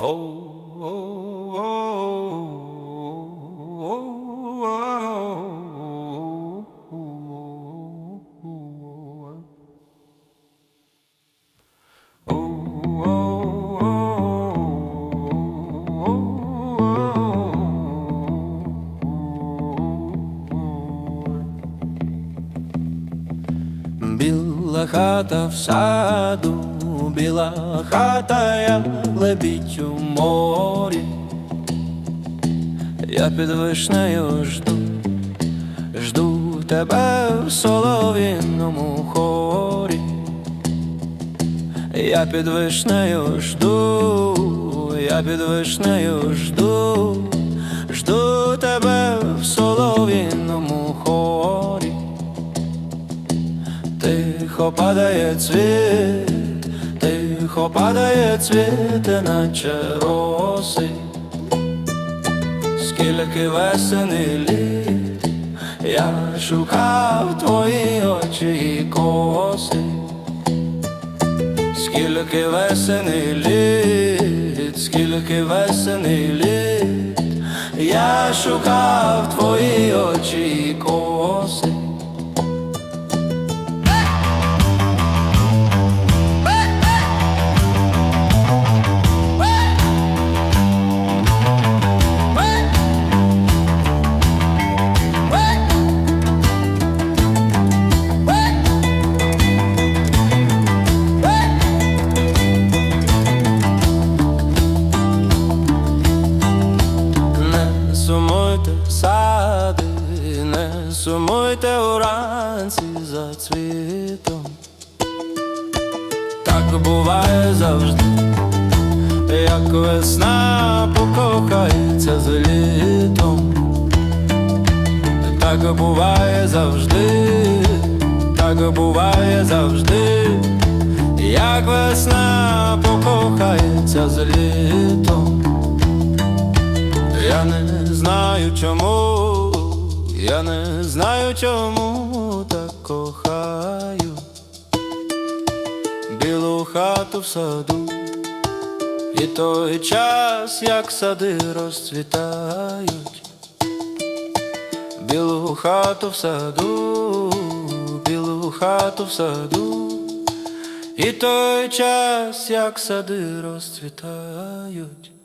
Oh. Біла хата в саду, біла хата, я лебідь у морі. Я під вишнею жду, жду тебе в солов'їному хорі. Я під вишнею жду, я під вишнею жду, жду тебе Тихо падає цвіт, тихо падає цвіт, наче роси. Скільки весен літ я шукав твої очі і коси. Скільки весен літ, скільки весен літ, я шукав твої сумуйте уранці за цвітом. Так буває завжди, як весна покохається з літом. Так буває завжди, так буває завжди, як весна покохається з літом. Я не знаю чому, я не знаю чому так кохаю. Білу хату в саду, і той час, як сади розцвітають, білу хату в саду, білу хату в саду, і той час, як сади розцвітають.